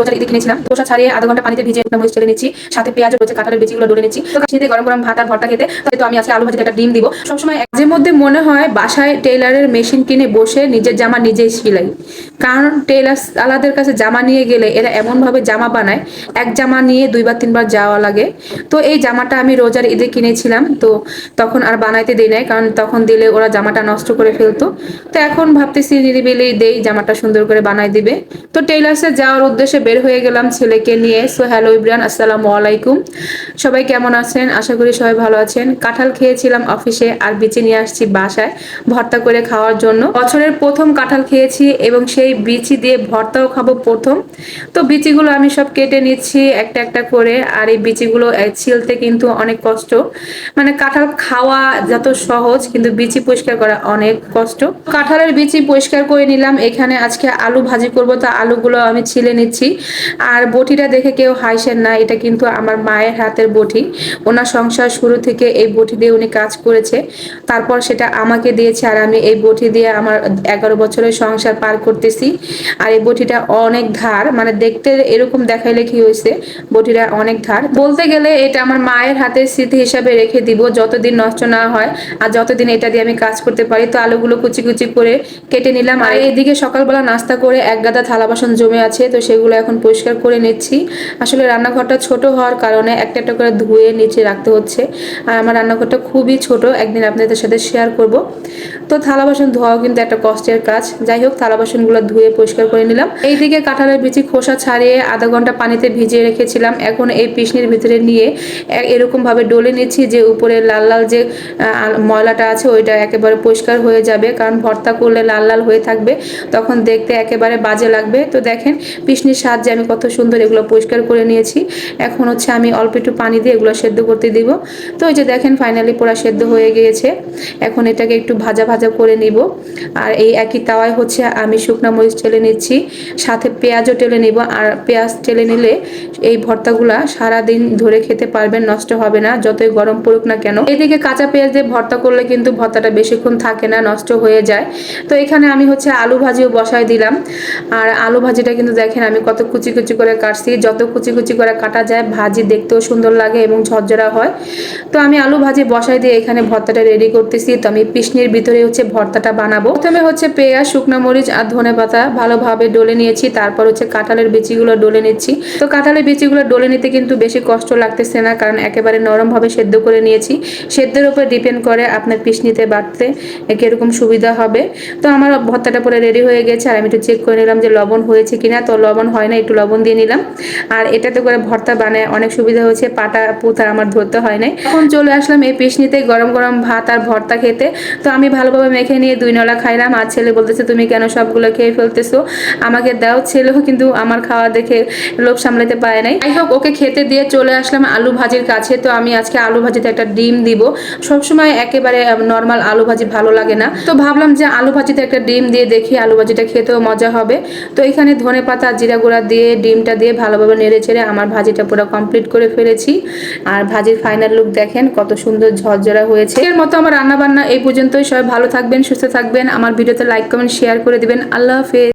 রোজার ঈদে কিনেছিলাম। ছাড়িয়ে আধা ঘণ্টা পানিতে ভিজে মরিচ চেলে নিচ্ছি, সাথে পেঁয়াজ নিচ্ছি। তো গরম গরম ভাত আর ভর্তা খেতে তো আমি আজকে আলু একটা ডিম দিব। সবসময় মধ্যে মনে হয় বাসায় মেশিন কিনে বসে নিজের জামা নিজেই সিলাই। কারণ আলাদের কাছে জামা নিয়ে গেলে এরা এমনভাবে জামা বানায়, এক জামা নিয়ে দুইবার তিনবার যাওয়া লাগে। তো এই জামাটা আমি রোজার ঈদে কিনেছিলাম, তো তখন আর বানাইতে দিই নাই, কারণ তখন দিলে ওরা জামাটা নষ্ট করে ফেলতো। তো এখন ভাবতেছি নিরিবিলি দেই, জামাটা সুন্দর করে বানাই দিবে। তো টেইলার্সে যাওয়ার উদ্দেশ্যে বের হয়ে গেলাম ছেলেকে নিয়ে। সো হ্যালো ইব্রান আসসালামু আলাইকুম। সবাই কেমন আছেন? আশা করি সবাই ভালো আছেন। কাঁঠাল খেয়েছিলাম অফিসে আর বিচি নিয়ে আসছি বাসায় ভর্তা করে খাওয়ার জন্য। বছরের প্রথম কাঁঠাল খেয়েছি এবং সেই বিচি দিয়ে ভর্তাও খাব প্রথম। তো বিচিগুলো আমি সব কেটে নিচ্ছি একটা একটা করে আর এই বিচিগুলো ছিলতে কিন্তু অনেক কষ্ট। মানে কাঁঠাল খাওয়া যত সহজ, কিন্তু বিচি পরিষ্কার করা অনেক কষ্ট। কাঁঠালের বিচি পরিষ্কার করে নিলাম। এখানে আজকে আলু ভাজি করব। তো আলুগুলো আমি ছিলে নিচ্ছি। আর বটিটা দেখে কেউ হাসেন না, এটা কিন্তু আমার মায়ের হাতের বটি। ওনার সংসার শুরু থেকে এই বটি দিয়ে উনি কাজ করেছে। তারপর সেটা আমাকে দিয়েছে আর আমি এই বটি দিয়ে আমার এগারো বছরের সংসার পার করতেছি। আর এই বটিটা অনেক ধার মানে দেখতে এরকম দেখাইলে কি হয়েছে, বটিটা অনেক ধার। বলতে গেলে এটা আমার মায়ের হাতের স্মৃতি হিসাবে রেখে দিব, যতদিন নষ্ট না হয় আর যতদিন এটা দিয়ে আমি কাজ করতে পারি, তো আলুগুলো কুচি কুচি করে কেটে নিলাম। আর এইদিকে সকালবেলা নাস্তা করে এক গাদা থালা বাসন জমে আছে, তো সেগুলো এখন পরিষ্কার করে নিচ্ছি। আসলে রান্নাঘরটা ছোট হওয়ার কারণে একটা একটা করে ধুয়ে নিচে রাখতে হচ্ছে। আর আমার রান্নাঘরটা খুবই ছোট, একদিন আপনাদের সাথে শেয়ার করব। তো থালা বাসন ধোয়াও কিন্তু একটা কষ্টের কাজ। যাই হোক, থালা বাসনগুলো ধুয়ে পরিষ্কার করে নিলাম। এইদিকে কাঁঠালের বিচি খোসা ছাড়িয়ে আধা ঘণ্টা পানিতে ভিজিয়ে রেখেছিলাম। এখন এই পিসনির ভিতরে নিয়ে এ- এরকম ভাবে ডলে নিচ্ছি যে উপরে লাল লাল যে ময়লাটা আছে, ওইটা একেবারে পরিষ্কার হয়ে যাবে। কারণ ভর্তা করলে লাল লাল হয়ে থাকবে। তখন দেখতে একেবারে বাজে লাগবে। তো দেখেন, পিসনির সাহায্যে আমি কত সুন্দর এগুলো পরিষ্কার করে নিয়েছি। এখন হচ্ছে আমি অল্প একটু পানি দিয়ে এগুলো সেদ্ধ করতে দিব। তো ওই যে দেখেন ফাইনালি পুরা সেদ্ধ হয়ে গিয়েছে। এখন এটাকে একটু ভাজা ভাজা করে নিব। আর এই একই তাওয়ায় হচ্ছে আমি শুকনা মরিচ টেলে নিচ্ছি। সাথে পেঁয়াজও টেলে নিব। আর পেঁয়াজ টেলে নিলে এই ভর্তাগুলা সারা দিন ধরে খেতে পারবেন, নষ্ট হবে না। যতই গরম পড়ুক না কেন। এদিকে কাঁচা পেঁয়াজ দিয়ে ভর্তা করলে কিন্তু ভর্তাটা বেশিক্ষণ থাকে না, নষ্ট হয়ে যায়। তো এখানে আমি হচ্ছে আলু ভাজিও বসাই দিলাম। আর আলু ভাজিটা কিন্তু দেখেন আমি কত কুচি কুচি করে কাটছি, যত কুচি কুচি করে কাটা যায়, ভাজি দেখতেও সুন্দর লাগে এবং ঝরঝরা হয়। তো আমি আলু ভাজি বসাই দিয়ে এখানে ভর্তাটা রেডি করতেছি। তো আমি পিসনির ভিতরে হচ্ছে ভর্তাটা বানাবো। প্রথমে হচ্ছে পেঁয়াজ, শুকনো মরিচ আর ধনে পাতা ভালোভাবে ডলে নিয়েছি। তারপর হচ্ছে কাঁঠালের বিচিগুলো ডলে নিচ্ছি। তো কাঁঠালের বিচিগুলো ডলে নিতে কিন্তু বেশি কষ্ট লাগতেছে না, কারণ একেবারে নরমভাবে সেদ্ধ করে নিয়েছি। সেদ্ধের উপর ডিপেন্ড করে আপনার পিসনিতে বাটতে কীরকম সুবিধা হবে। তো আমার ভর্তাটা পরে রেডি হয়ে গেছে। আর আমি একটু চেক করে নিলাম যে লবণ হয়েছে কিনা। তো লবণ হয় না একটু লবণ দিয়ে নিলাম। আর এটাতে করে ভর্তা বানায় অনেক সুবিধা হয়েছে, পাটা পুতার আমার ধরতে হয় নাই। এখন চলে আসলাম এই পিসনিতে গরম গরম ভাত আর ভর্তা খেতে। তো আমি ভালোভাবে মেখে নিয়ে দুই নলা খাইলাম, আর ছেলে বলতেছে, তুমি কেন সবগুলো খেয়ে ফেলতেছো? আমাকে দাও ছেলেও কিন্তু আমার খাওয়া দেখে লোভ সামলাতে পারে নাই। যাই হোক, ওকে খেতে দিয়ে চলে আসলাম আলু ভাজির কাছে। তো আমি আজকে আলু ভাজিতে একটা ডিম দিব। সবসময় একেবারে নর্মাল আলু ভাজি ভালো লাগে না। তো ভাবলাম যে আলু ভাজিতে একটা ডিম দিয়ে দেখি, আলু ভাজিটা খেতেও মজা হবে। তো এখানে ধনে পাতা জিরা গুঁড়া দিয়ে, ডিমটা দিয়ে ভালোভাবে নেড়ে ছেড়ে আমার ভাজিটা পুরো কমপ্লিট করে ফেলেছি। আর ভাজির ফাইনাল লুক দেখেন, কত সুন্দর ঝরঝরা হয়েছে। এর মতো আমার রান্নাবান্না এই পর্যন্তই। সবাই ভালো থাকবেন, সুস্থ থাকবেন। আমার ভিডিওতে লাইক কমেন্ট শেয়ার করে দেবেন। আল্লাহ হাফেজ।